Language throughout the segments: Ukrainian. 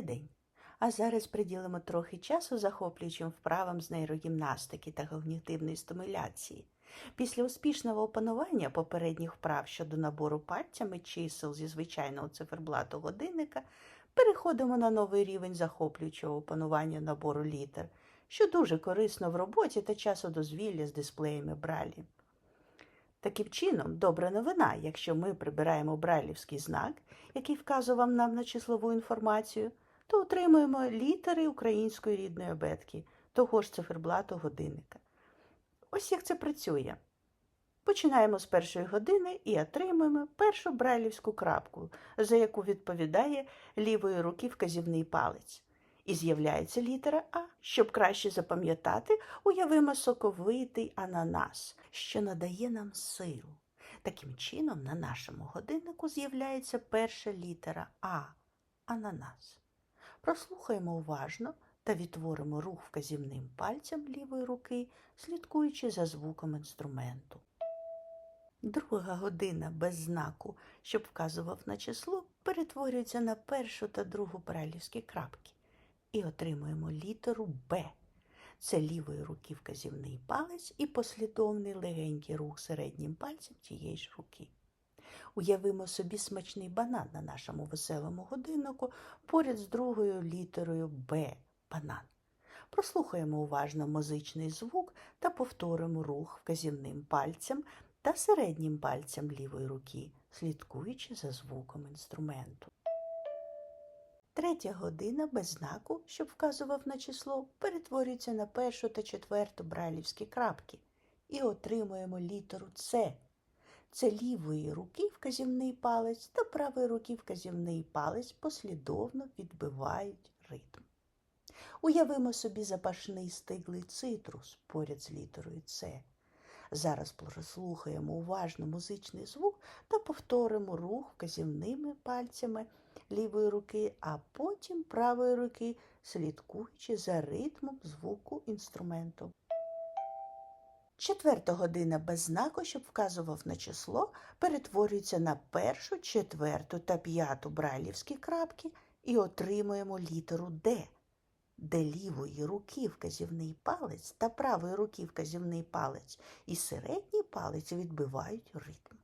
Добрий день! А зараз приділимо трохи часу захоплюючим вправам з нейрогімнастики та когнітивної стимуляції. Після успішного опанування попередніх вправ щодо набору пальцями чисел зі звичайного циферблату годинника переходимо на новий рівень захоплюючого опанування набору літер, що дуже корисно в роботі та часодозвілля з дисплеями бралі. Таким чином, добра новина, якщо ми прибираємо брайлівський знак, який вказував нам на числову інформацію, то отримуємо літери української рідної абетки, того ж циферблату годинника. Ось як це працює. Починаємо з першої години і отримуємо першу брайлівську крапку, за яку відповідає лівої руки вказівний палець. І з'являється літера А. Щоб краще запам'ятати, уявимо соковитий ананас, що надає нам сил. Таким чином, на нашому годиннику з'являється перша літера А ананас. Прослухаємо уважно та відтворимо рух вказівним пальцем лівої руки, слідкуючи за звуком інструменту. Друга година без знаку, щоб вказував на число, перетворюється на першу та другу брайлівські крапки і отримуємо літеру Б. Це лівої руки вказівний палець і послідовний легенький рух середнім пальцем тієї ж руки. Уявимо собі смачний банан на нашому веселому годиннику поряд з другою літерою Б банан. Прослухаємо уважно музичний звук та повторимо рух вказівним пальцем та середнім пальцем лівої руки, слідкуючи за звуком інструменту. Третя година без знаку, щоб вказував на число, перетворюється на першу та четверту брайлівські крапки і отримуємо літеру С. Це лівої руки вказівний палець та правої руки вказівний палець послідовно відбивають ритм. Уявимо собі запашний стиглий цитрус поряд з літерою С. Зараз прослухаємо уважно музичний звук та повторимо рух вказівними пальцями лівої руки, а потім правої руки, слідкуючи за ритмом звуку інструменту. Четверта година без знаку, щоб вказував на число, перетворюється на першу, четверту та п'яту брайлівські крапки і отримуємо літеру Д, де лівої руки вказівний палець та правої руки вказівний палець і середній палець відбивають ритм.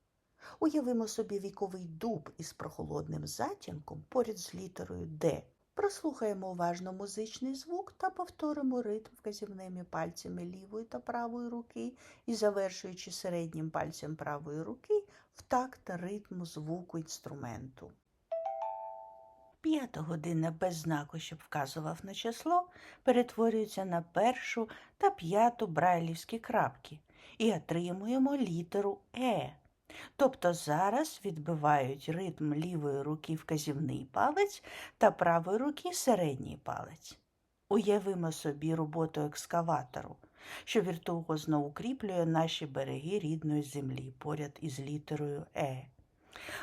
Уявимо собі віковий дуб із прохолодним затінком поряд з літерою Д. Прослухаємо уважно музичний звук та повторимо ритм вказівними пальцями лівої та правої руки і завершуючи середнім пальцем правої руки в такт ритму звуку інструменту. П'ята година без знаку, щоб вказував на число, перетворюється на першу та п'яту брайлівські крапки і отримуємо літеру Е. Тобто зараз відбивають ритм лівої руки вказівний палець та правої руки середній палець. Уявимо собі роботу екскаватору, що віртуозно укріплює наші береги рідної землі поряд із літерою Е.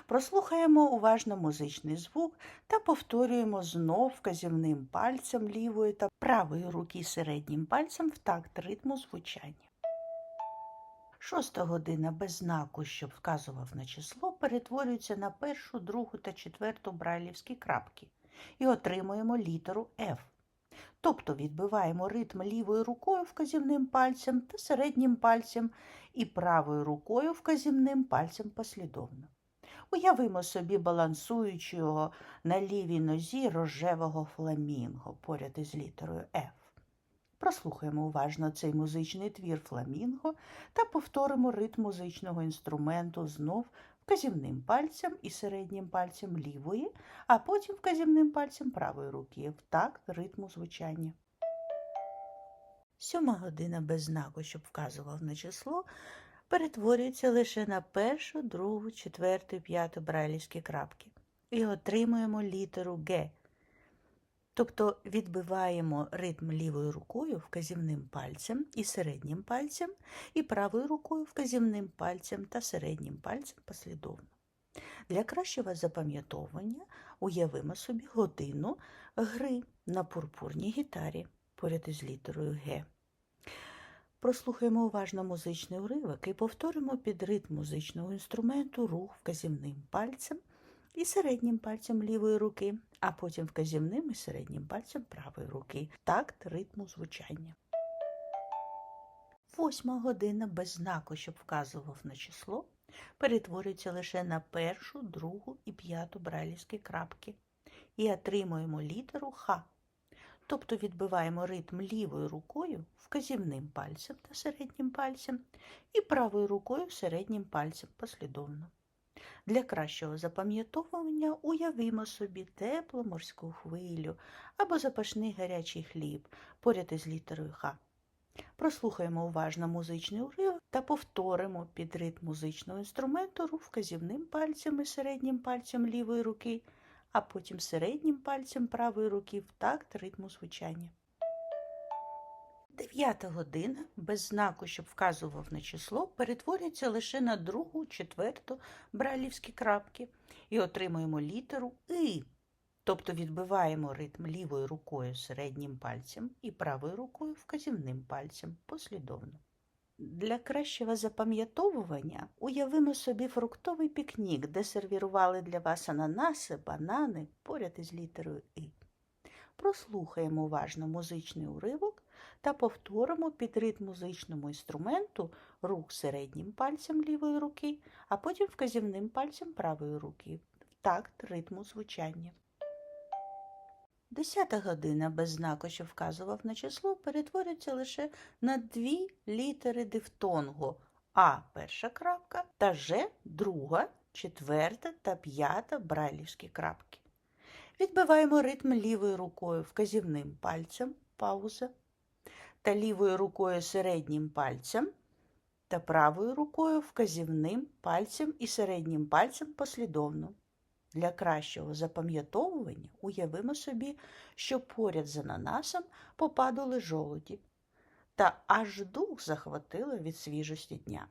Прослухаємо уважно музичний звук та повторюємо знов вказівним пальцем лівої та правої руки середнім пальцем в такт ритму звучання. Шоста година без знаку, щоб вказував на число, перетворюється на першу, другу та четверту брайлівські крапки і отримуємо літеру F. Тобто відбиваємо ритм лівою рукою вказівним пальцем та середнім пальцем і правою рукою вказівним пальцем послідовно. Уявимо собі балансуючого на лівій нозі рожевого фламінго поряд із літерою F. Прослухаємо уважно цей музичний твір фламінго та повторимо ритм музичного інструменту знов вказівним пальцем і середнім пальцем лівої, а потім вказівним пальцем правої руки в такт ритму звучання. Сьома година без знаку, щоб вказував на число, перетворюється лише на першу, другу, четверту і п'яту брайлівські крапки і отримуємо літеру Г. Тобто відбиваємо ритм лівою рукою вказівним пальцем і середнім пальцем, і правою рукою вказівним пальцем та середнім пальцем послідовно. Для кращого запам'ятовування уявимо собі годину гри на пурпурній гітарі поряд із літерою Г. Прослухаємо уважно музичний уривок і повторимо під ритм музичного інструменту рух вказівним пальцем і середнім пальцем лівої руки, а потім вказівним і середнім пальцем правої руки. Такт ритму звучання. Восьма година без знаку, щоб вказував на число, перетворюється лише на першу, другу і п'яту брайлівські крапки. І отримуємо літеру Х. Тобто відбиваємо ритм лівою рукою вказівним пальцем та середнім пальцем і правою рукою середнім пальцем послідовно. Для кращого запам'ятовування уявімо собі теплу морську хвилю або запашний гарячий хліб поряд із літерою Х. Прослухаємо уважно музичний уривок та повторимо під ритм музичного інструменту вказівним пальцем і середнім пальцем лівої руки, а потім середнім пальцем правої руки в такт ритму звучання. Дев'ята година без знаку, щоб вказував на число, перетворюється лише на другу, четверту брайлівські крапки і отримуємо літеру И. Тобто відбиваємо ритм лівою рукою середнім пальцем і правою рукою вказівним пальцем послідовно. Для кращого запам'ятовування уявимо собі фруктовий пікнік, де сервірували для вас ананаси, банани поряд із літерою І. Прослухаємо уважно музичний уривок та повторимо під ритм музичному інструменту рух середнім пальцем лівої руки, а потім вказівним пальцем правої руки в такт ритму звучання. Десята година без знаку, що вказував на число, перетворюється лише на дві літери дифтонгу А перша крапка та Ж друга, четверта та п'ята брайлівські крапки. Відбиваємо ритм лівою рукою вказівним пальцем пауза та лівою рукою середнім пальцем та правою рукою вказівним пальцем і середнім пальцем послідовно. Для кращого запам'ятовування уявимо собі, що поряд з ананасом попадали жолуді, та аж дух захватило від свіжості дня.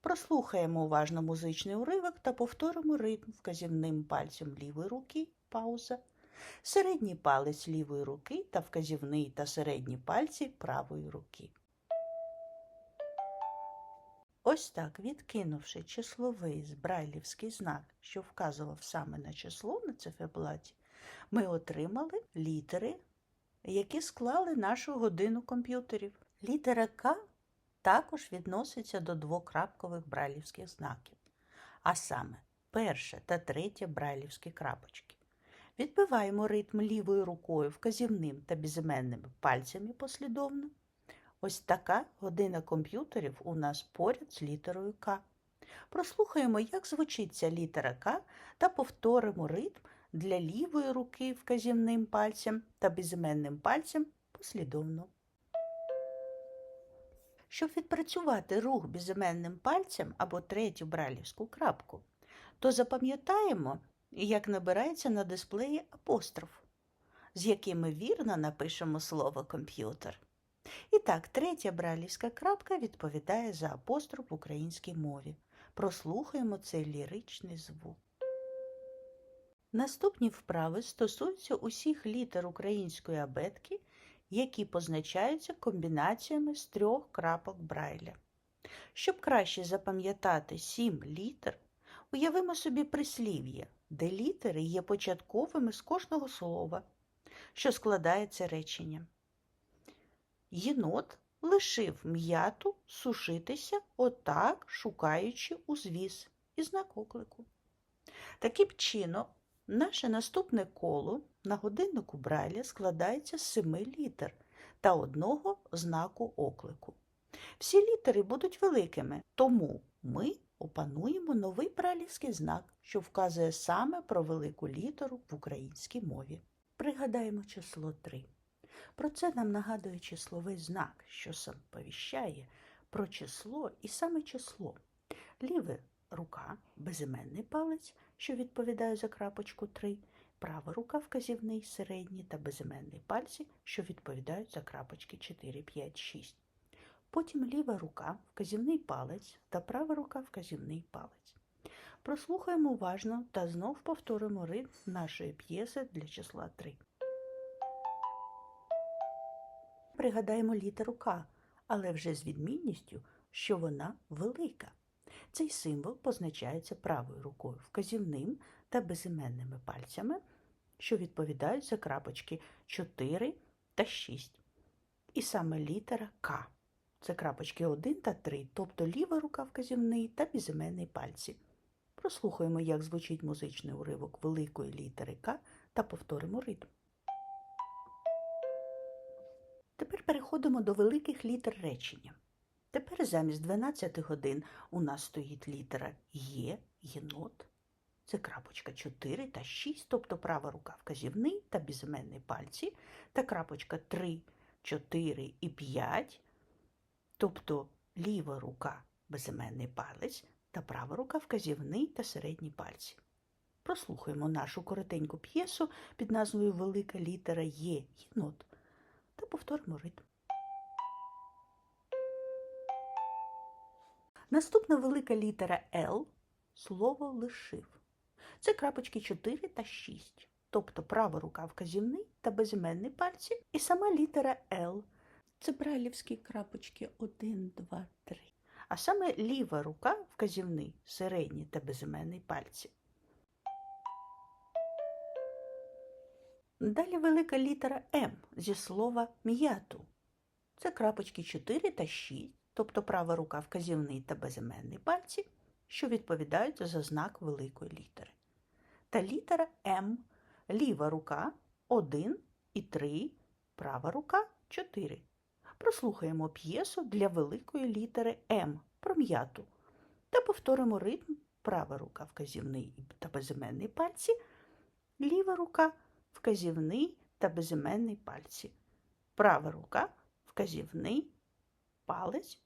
Прослухаємо уважно музичний уривок та повторимо ритм вказівним пальцем лівої руки, пауза, середній палець лівої руки та вказівний та середні пальці правої руки. Ось так, відкинувши числовий збрайлівський знак, що вказував саме на число на циферблаті, ми отримали літери, які склали нашу годину комп'ютерів. Літера К також відноситься до двокрапкових брайлівських знаків, а саме перша та третя брайлівські крапочки. Відбиваємо ритм лівою рукою вказівним та безіменними пальцями послідовно. Ось така година комп'ютерів у нас поряд з літерою К. Прослухаємо, як звучить ця літера К та повторимо ритм для лівої руки вказівним пальцем та безіменним пальцем послідовно. Щоб відпрацювати рух безіменним пальцем або третю брайлівську крапку, то запам'ятаємо, як набирається на дисплеї апостроф, з яким ми вірно напишемо слово комп'ютер. І так, третя брайлівська крапка відповідає за апостроф в українській мові. Прослухаємо цей ліричний звук. Наступні вправи стосуються усіх літер української абетки, які позначаються комбінаціями з трьох крапок Брайля. Щоб краще запам'ятати сім літер, уявимо собі прислів'я, де літери є початковими з кожного слова, що складається реченням. Єнот лишив м'яту сушитися отак, шукаючи узвіз і знак оклику. Таким чином, наше наступне коло на годиннику Брайля складається з семи літер та одного знаку оклику. Всі літери будуть великими, тому ми опануємо новий брайлівський знак, що вказує саме про велику літеру в українській мові. Пригадаємо число 3. Про це нам нагадує числовий знак, що сповіщає про число і саме число. Ліва рука безіменний палець, що відповідає за крапочку 3, права рука вказівний, середній та безіменний пальці, що відповідають за крапочки 4, 5, 6. Потім ліва рука вказівний палець та права рука вказівний палець. Прослухаємо уважно та знов повторимо ритм нашої п'єси для числа 3. Пригадаємо літеру К, але вже з відмінністю, що вона велика. Цей символ позначається правою рукою вказівним та безіменними пальцями, що відповідають за крапочки 4 та 6. І саме літера К. Це крапочки 1 та 3, тобто ліва рука вказівний та безіменний пальці. Прослухаємо, як звучить музичний уривок великої літери К та повторимо ритм. Тепер переходимо до великих літер речення. Тепер замість 12 годин у нас стоїть літера Є, єнот. Це крапочка 4 та 6, тобто права рука вказівний та безіменний пальці, та крапочка 3, 4 і 5, тобто ліва рука безіменний палець та права рука вказівний та середні пальці. Прослухаємо нашу коротеньку п'єсу під назвою Велика літера Є єнот та повторимо ритм. Наступна велика літера Л слово лишив. Це крапочки 4 та 6, тобто права рука вказівний та безіменний пальці, і сама літера Л. Це брайлівські крапочки 1, 2, 3. А саме ліва рука вказівний, середній та безіменний пальці. Далі велика літера М зі слова м'яту. Це крапочки 4 та 6, тобто права рука вказівний та безіменний пальці, що відповідають за знак великої літери. Та літера М, ліва рука 1 і 3, права рука 4. Прослухаємо п'єсу для великої літери М про м'яту та повторимо ритм права рука вказівний та безіменний пальці, ліва рука вказівний та безіменний пальці, права рука вказівний палець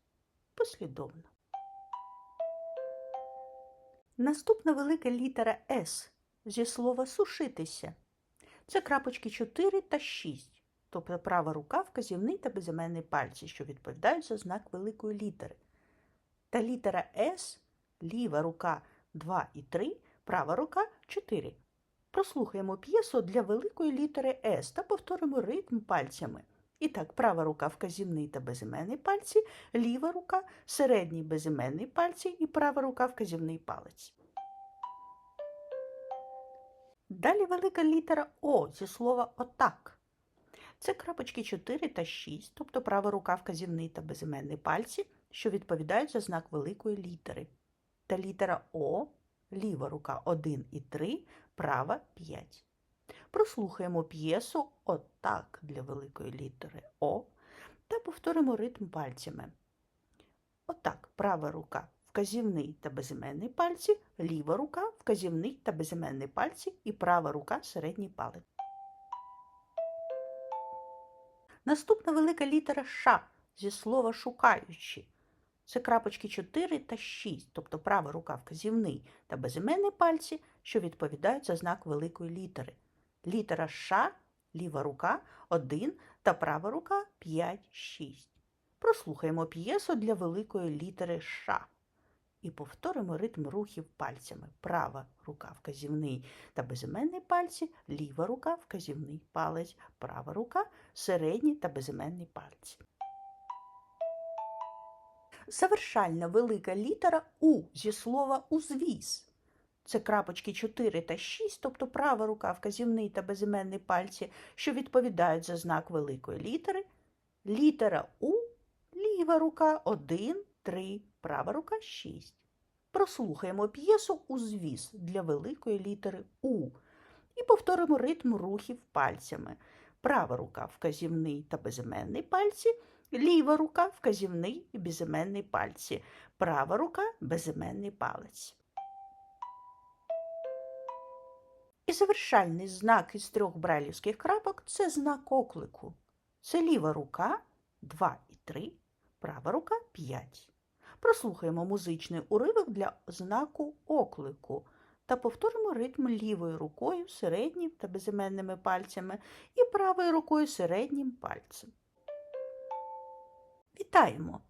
послідовно. Наступна велика літера С зі слова сушитися. Це крапочки 4 та 6, тобто права рука вказівний та безіменний пальці, що відповідають за знак великої літери. Та літера С, ліва рука 2 і 3, права рука 4. Прослухаємо п'єсу для великої літери С та повторимо ритм пальцями. І так, права рука вказівний та безіменний пальці, ліва рука, середній безіменний пальці і права рука вказівний палець. Далі велика літера О зі слова отак. Це крапочки 4 та 6, тобто права рука вказівний та безіменний пальці, що відповідають за знак великої літери. Та літера О, ліва рука 1 і 3, права 5. Прослухаємо п'єсу отак для великої літери О та повторимо ритм пальцями. Отак, права рука вказівний та безіменний пальці, ліва рука вказівний та безіменний пальці і права рука середній палець. Наступна велика літера Ш зі слова шукаючи. Це крапочки 4 та 6, тобто права рука вказівний та безіменний пальці, що відповідають за знак великої літери. Літера Ш, ліва рука 1 та права рука 5, 6. Прослухаємо п'єсу для великої літери Ш. І повторимо ритм рухів пальцями. Права рука вказівний та безіменний пальці, ліва рука вказівний палець, права рука середній та безіменний пальці. Завершальна велика літера У зі слова узвіз. Це крапочки 4 та 6, тобто права рука вказівний та безіменний пальці, що відповідають за знак великої літери. Літера У, ліва рука 1, 3, права рука 6. Прослухаємо п'єсу узвіз для великої літери У і повторимо ритм рухів пальцями. Права рука вказівний та безіменний пальці, ліва рука вказівний і безіменний пальці, права рука безіменний палець. І завершальний знак із трьох брайлівських крапок це знак оклику. Це ліва рука 2 і 3, права рука 5. Прослухаємо музичний уривок для знаку оклику та повторимо ритм лівою рукою середнім та безіменними пальцями і правою рукою середнім пальцем. Вітаємо!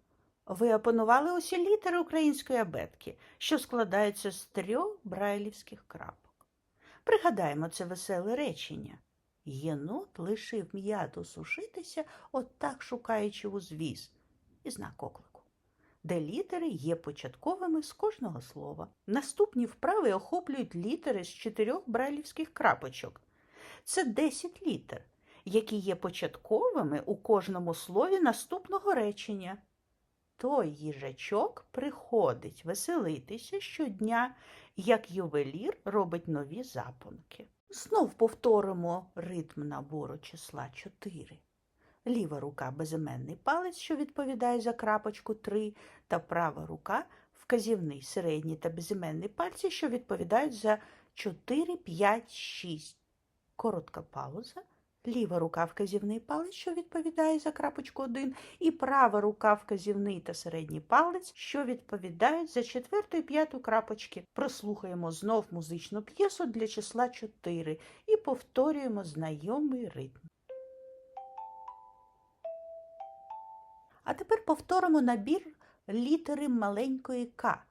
Ви опанували усі літери української абетки, що складаються з трьох брайлівських крапок. Пригадаємо це веселе речення. Єнот лишив м'яту сушитися, отак шукаючи узвіз, і знак оклику, де літери є початковими з кожного слова. Наступні вправи охоплюють літери з чотирьох брайлівських крапочок. це 10 літер, які є початковими у кожному слові наступного речення. Той їжачок приходить веселитися щодня, як ювелір робить нові запонки. Знов повторимо ритм набору числа 4. Ліва рука безіменний палець, що відповідає за крапочку 3, та права рука вказівний, середній та безіменний пальці, що відповідають за 4, 5, 6. Коротка пауза. Ліва рука вказівний палець, що відповідає за крапочку 1, і права рука вказівний та середній палець, що відповідають за четверту і п'яту крапочки. Прослухаємо знов музичну п'єсу для числа 4 і повторюємо знайомий ритм. А тепер повторимо набір літери маленької К.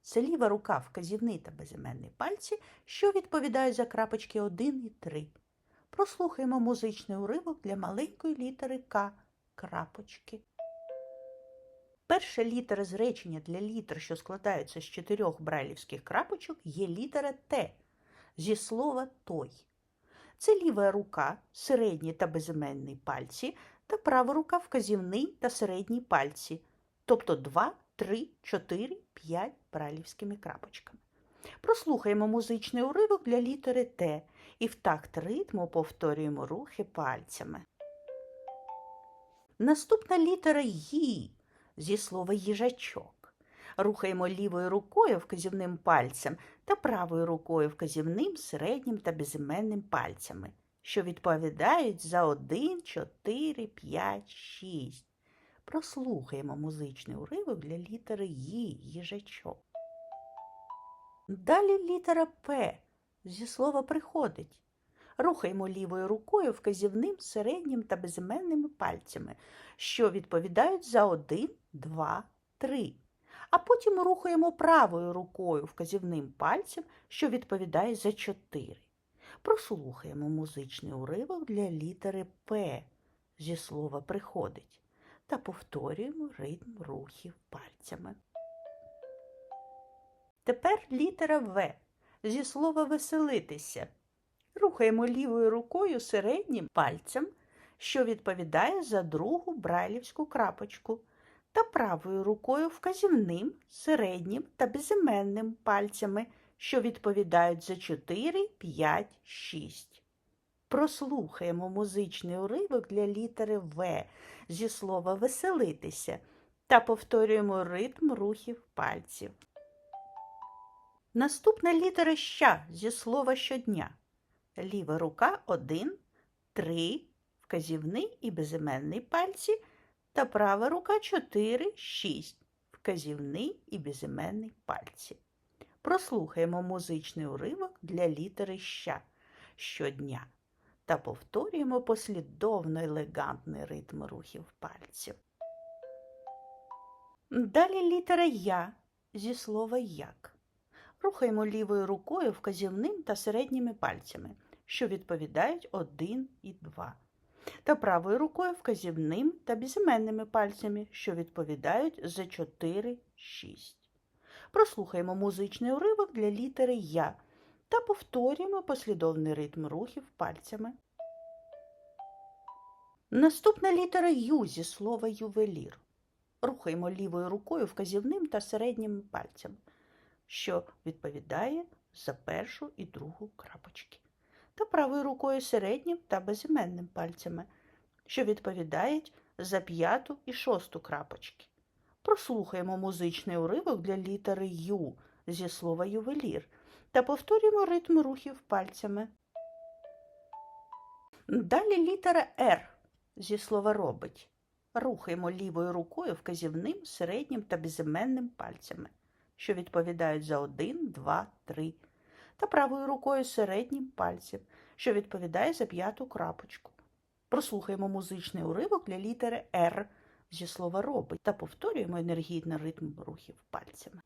Це ліва рука вказівний та безіменний пальці, що відповідають за крапочки 1 і 3. Прослухаємо музичний уривок для маленької літери К крапочки. Перша літера з речення для літер, що складаються з чотирьох брайлівських крапочок, є літера Т зі слова той. Це ліва рука, середній та безіменний пальці, та права рука вказівний та середній пальці, тобто 2, 3, 4, 5 брайлівськими крапочками. Прослухаємо музичний уривок для літери Т і в такт ритму повторюємо рухи пальцями. Наступна літера Ї зі слова їжачок. Рухаємо лівою рукою вказівним пальцем та правою рукою вказівним, середнім та безіменним пальцями, що відповідають за 1, 4, 5, 6. Прослухаємо музичний уривок для літери Ї їжачок. Далі літера П зі слова приходить. Рухаємо лівою рукою вказівним, середнім та безіменними пальцями, що відповідають за 1, 2, 3. А потім рухаємо правою рукою вказівним пальцем, що відповідає за 4. Прослухаємо музичний уривок для літери П зі слова приходить та повторюємо ритм рухів пальцями. Тепер літера В зі слова веселитися. Рухаємо лівою рукою середнім пальцем, що відповідає за другу брайлівську крапочку, та правою рукою вказівним, середнім та безіменним пальцями, що відповідають за 4, 5, 6. Прослухаємо музичний уривок для літери В зі слова веселитися та повторюємо ритм рухів пальців. Наступна літера ща зі слова щодня. Ліва рука 1, 3, вказівний і безіменний пальці, та права рука 4, 6, вказівний і безіменний пальці. Прослухаємо музичний уривок для літери ща щодня та повторюємо послідовно елегантний ритм рухів пальців. Далі літера Я зі слова як. Рухаємо лівою рукою вказівним та середніми пальцями, що відповідають 1 і 2, та правою рукою вказівним та безіменними пальцями, що відповідають за 4, 6. Прослухаємо музичний уривок для літери Я та повторюємо послідовний ритм рухів пальцями. Наступна літера Ю зі слова ювелір. Рухаємо лівою рукою вказівним та середнім пальцем, що відповідає за першу і другу крапочки, та правою рукою середнім та безіменним пальцями, що відповідають за п'яту і шосту крапочки. Прослухаємо музичний уривок для літери Ю зі слова ювелір та повторюємо ритм рухів пальцями. Далі літера Р зі слова робить. Рухаємо лівою рукою вказівним, середнім та безіменним пальцями, що відповідають за 1, 2, 3, та правою рукою середнім пальцем, що відповідає за п'яту крапочку. Прослухаємо музичний уривок для літери Р зі слова робить та повторюємо енергійний ритм рухів пальцями.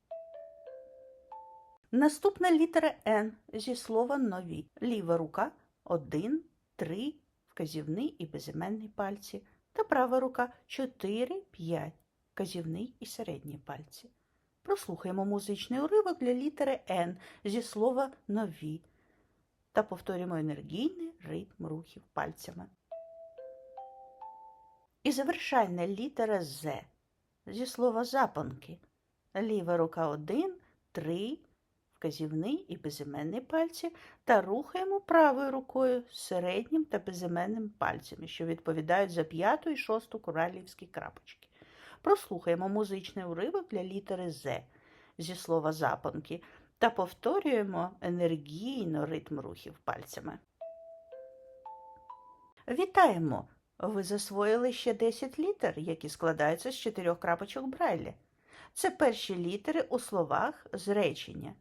Наступна літера Н зі слова нові. Ліва рука 1, 3, вказівний і безіменний пальці, та права рука 4, 5, вказівний і середні пальці. Прослухаємо музичний уривок для літери Н зі слова нові та повторюємо енергійний ритм рухів пальцями. І завершальна літера З зі слова запонки. Ліва рука один, три, вказівний і безіменний пальці та рухаємо правою рукою середнім та безіменним пальцями, що відповідають за п'яту і шосту коралівські крапочки. Прослухаємо музичний уривок для літери З зі слова запонки та повторюємо енергійно ритм рухів пальцями. Вітаємо! Ви засвоїли ще 10 літер, які складаються з чотирьох крапочок Брайлі. Це перші літери у словах з речення.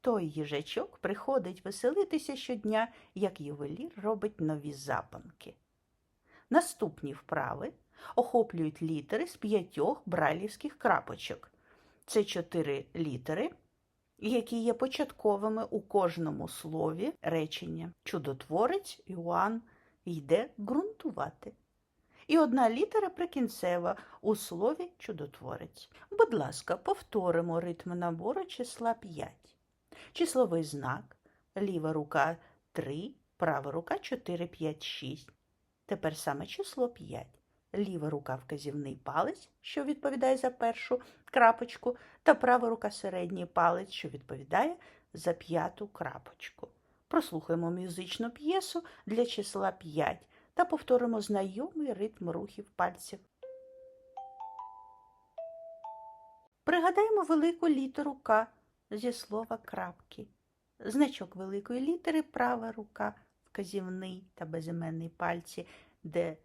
Той їжачок приходить веселитися щодня, як ювелір робить нові запанки. Наступні вправи охоплюють літери з п'ятьох брайлівських крапочок. Це чотири літери, які є початковими у кожному слові речення. Чудотворець Іоанн йде ґрунтувати. І одна літера прикінцева у слові чудотворець. Будь ласка, повторимо ритм набору числа 5. Числовий знак, ліва рука 3, права рука 4, 5, 6. Тепер саме число 5. Ліва рука вказівний палець, що відповідає за першу крапочку, та права рука середній палець, що відповідає за п'яту крапочку. Прослухаємо музичну п'єсу для числа 5 та повторимо знайомий ритм рухів пальців. Пригадаємо велику літеру К зі слова крапки. Значок великої літери права рука, вказівний та безіменний пальці, де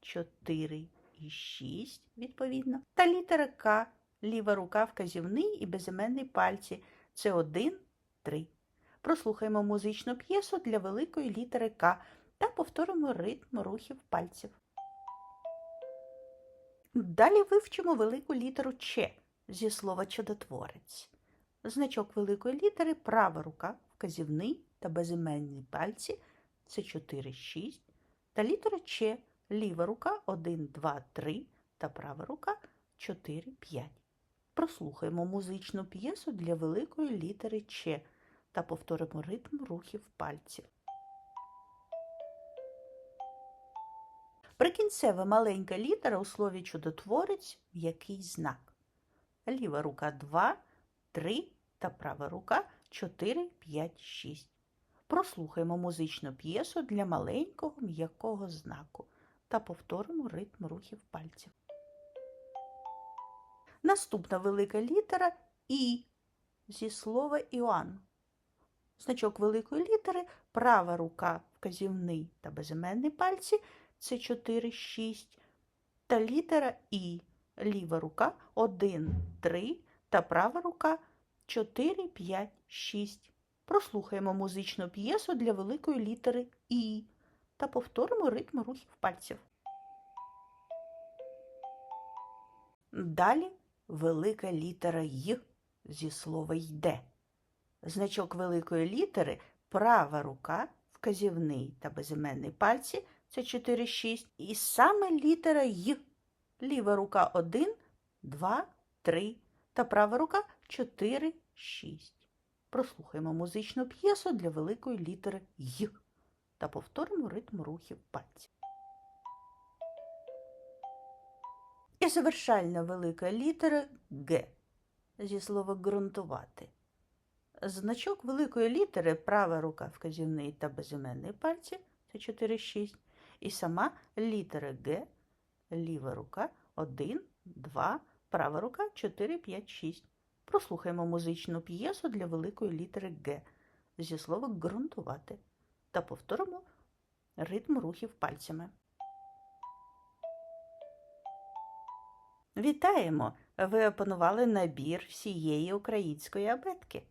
4 і 6, відповідно. Та літера К, ліва рука, вказівний і безіменний пальці. Це 1, 3. Прослухаємо музичну п'єсу для великої літери К та повторимо ритм рухів пальців. Далі вивчимо велику літеру Ч зі слова чудотворець. Значок великої літери права рука, вказівний та безіменні пальці це 4, 6. Та літера Ч ліва рука 1, 2, 3 та права рука 4, 5. Прослухаємо музичну п'єсу для великої літери Ч та повторимо ритм рухів пальців. Прикінцева маленька літера у слові чудотворець який знак. Ліва рука 2, 3 та права рука 4, 5, 6. Прослухаємо музичну п'єсу для маленького м'якого знаку та повторимо ритм рухів пальців. Наступна велика літера І зі слова Іоанн. Значок великої літери права рука, вказівний та безіменний пальці це 4, 6. Та літера І. Ліва рука 1, 3 та права рука 4, 5, 6. Прослухаємо музичну п'єсу для великої літери І та повторимо ритм рухів пальців. Далі велика літера Й зі слова йде. Значок великої літери права рука, вказівний та безіменний пальці це 4, 6. І саме літера Й. Ліва рука 1, 2, 3 та права рука 4, 6. Прослухаємо музичну п'єсу для великої літери Й та повторимо ритм рухів пальців. І завершальна велика літера Г зі слова ґрунтувати. Значок великої літери права рука вказівний та безіменний пальці це 4, 6. І сама літера Г, ліва рука 1, 2, права рука 4, 5, 6. Прослухаємо музичну п'єсу для великої літери Г зі слова ґрунтувати та повторимо ритм рухів пальцями. Вітаємо! Ви опанували набір всієї української абетки.